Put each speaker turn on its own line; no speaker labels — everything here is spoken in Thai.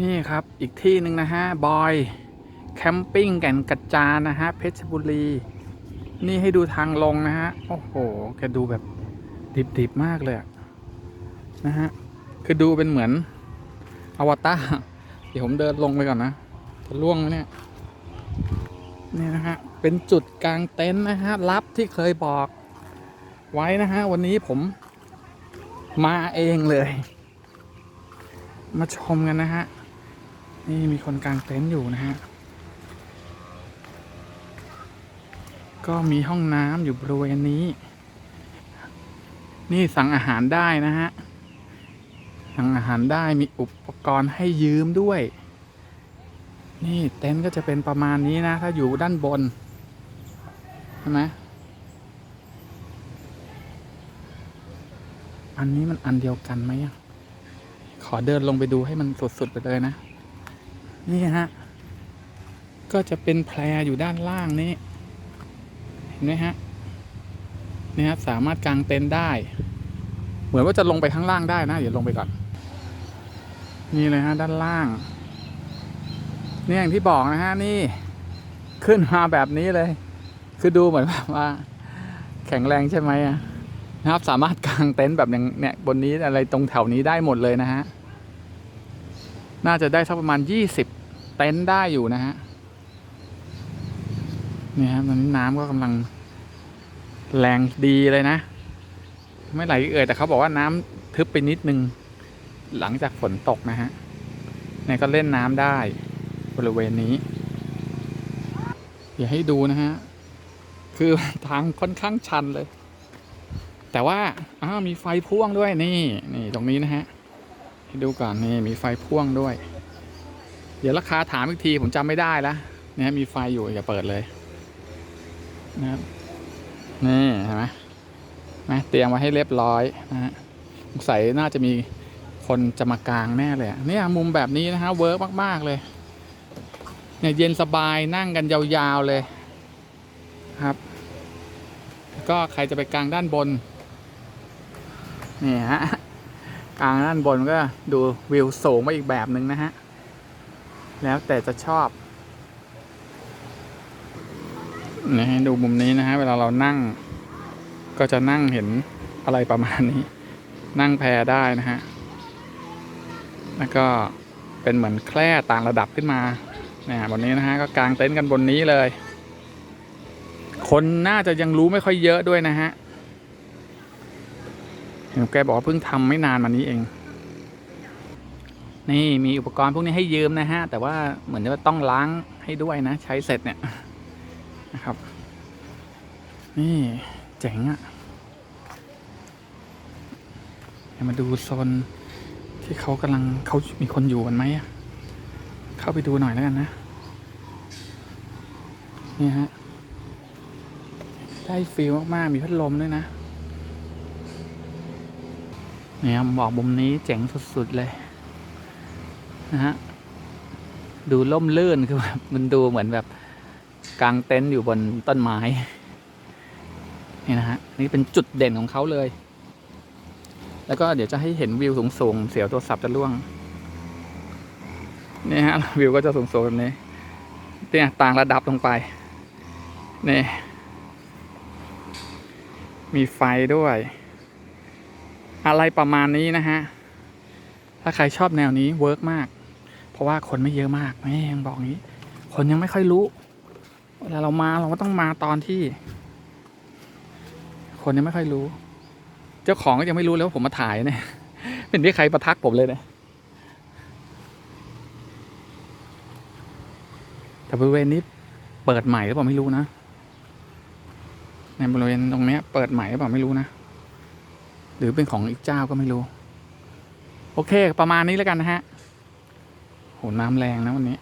นี่ครับอีกที่หนึ่งนะฮะบอยแคมปิ้งแก่นกัจจานนะฮะเพชรบุรี นี่ให้ดูทางลงนะฮะโอ้โหแกดูแบบดิบๆมากเลยนะฮะคือดูเป็นเหมือนอวตารเดี๋ยวผมเดินลงไปก่อนนะจะล่วงไหมเนี่ยนี่นะฮะเป็นจุดกลางเต็นท์นะฮะลับที่เคยบอก ไว้นะฮะวันนี้ผมมาเองเลย มาชมกันนะฮะ นี่มีคนกลางเต็นท์อยู่นะฮะ ก็มีห้องน้ำอยู่บริเวณนี้ นี่สั่งอาหารได้นะฮะ สั่งอาหารได้มีอุปกรณ์ให้ยืมด้วย นี่เต็นท์ก็จะเป็นประมาณนี้นะ ถ้าอยู่ด้านบน ใช่ไหมอันนี้มันอันเดียวกันไหม ขอเดินลงไปดูให้มันสุด ๆ ไปเลยนะ นี่ฮะ ก็จะเป็นแพรอยู่ด้านล่างนี้ เห็นไหมฮะนี่ฮะสามารถกางเต็นท์ได้ เหมือนว่าจะลงไปข้างล่างได้นะ เดี๋ยวลงไปก่อน นี่เลยฮะด้านล่างนี่อย่างที่บอกนะฮะนี่ ขึ้นมาแบบนี้เลย คือดูเหมือนแบบว่า แข็งแรงใช่ไหมอะนะครับสามารถกางเต็นท์แบบอย่างเนี่ยบนนี้อะไรตรงแถวนี้ได้หมดเลยนะฮะ น่าจะได้สักประมาณยี่สิบเต็นท์ได้อยู่นะฮะเนี่ยครับตอนนี้น้ำก็กำลังแรงดีเลยนะ ไม่ไหลเอ่ยแต่เขาบอกว่าน้ำทึบไปนิดนึง หลังจากฝนตกนะฮะเนี่ยก็เล่นน้ำได้บริเวณนี้อย่าให้ดูนะฮะ คือทางค่อนข้างชันเลย แต่ว่าอ้าวมีไฟพ่วงด้วยนี่ นี่ตรงนี้นะฮะ ให้ดูก่อนนี่มีไฟพ่วงด้วย เดี๋ยวราคาถามอีกทีผมจำไม่ได้แล้วนะฮะมีไฟอยู่อย่าเปิดเลยนะครับนี่เห็นไหมนะเตรียมไว้ให้เรียบร้อยนะฮะสงสัยน่าจะมีคนจะมากลางแน่เลยเนี่ยมุมแบบนี้นะฮะเวิร์กมาก ๆ เลยเนี่ยเย็นสบายนั่งกันยาวๆเลยครับ ก็ใครจะไปกลางด้านบนนี่ฮะ กลางด้านบนก็ดูวิวสูงมาอีกแบบหนึ่งนะฮะ แล้วแต่จะชอบนี่ให้ดูมุมนี้นะฮะ เวลาเรานั่ง ก็จะนั่งเห็นอะไรประมาณนี้ นั่งแพรได้นะฮะ แล้วก็เป็นเหมือนแคร่ต่างระดับขึ้นมาเนี่ยบนนี้นะฮะ ก็กางเต็นท์กันบนนี้เลย คนน่าจะยังรู้ไม่ค่อยเยอะด้วยนะฮะ เห็นแกบอกว่าเพิ่งทำไม่นานมานี้เอง นี่มีอุปกรณ์พวกนี้ให้ยืมนะฮะ แต่ว่าเหมือนว่าต้องล้างให้ด้วยนะ ใช้เสร็จเนี่ยนะครับ นี่เจ๋งอะ่ะมาดูโซนที่เขากำลังเขามีคนอยู่กันไหมเข้าไปดูหน่อยแล้วกันนะ นี่ฮะ ได้ฟีลมาก ๆ มีพัดลมด้วยนะ นี่ยบอกมุมนี้เจ๋งสุดๆเลยนะฮะดูล่มลื่นคือแบบมันดูเหมือนแบบกลางเต็นท์อยู่บนต้นไม้นี่นะฮะนี่เป็นจุดเด่นของเขาเลย แล้วก็เดี๋ยวจะให้เห็นวิวสูงๆเสียวตัวสับจะล่วงนี่ฮะวิวก็จะสูงๆแบบนี้เนี่ยต่างระดับลงไปนี่มีไฟด้วย อะไรประมาณนี้นะฮะ ถ้าใครชอบแนวนี้เวิร์กมาก เพราะว่าคนไม่เยอะมากแม่ยังบอกงี้ คนยังไม่ค่อยรู้ เวลาเรามาเราก็ต้องมาตอนที่ คนยังไม่ค่อยรู้ เจ้าของก็ยังไม่รู้เลยว่าผมมาถ่ายเนี่ย เป็นที่ใครประทักผมเลยเนี่ยแต่บริเวณนี้เปิดใหม่หรือเปล่าไม่รู้นะ ในบริเวณตรงนี้เปิดใหม่หรือเปล่าไม่รู้นะ รือเป็นของอีกเจ้าก็ไม่รู้ โอเค ประมาณนี้แล้วกันนะฮะโหน้ำแรงนะวันนี้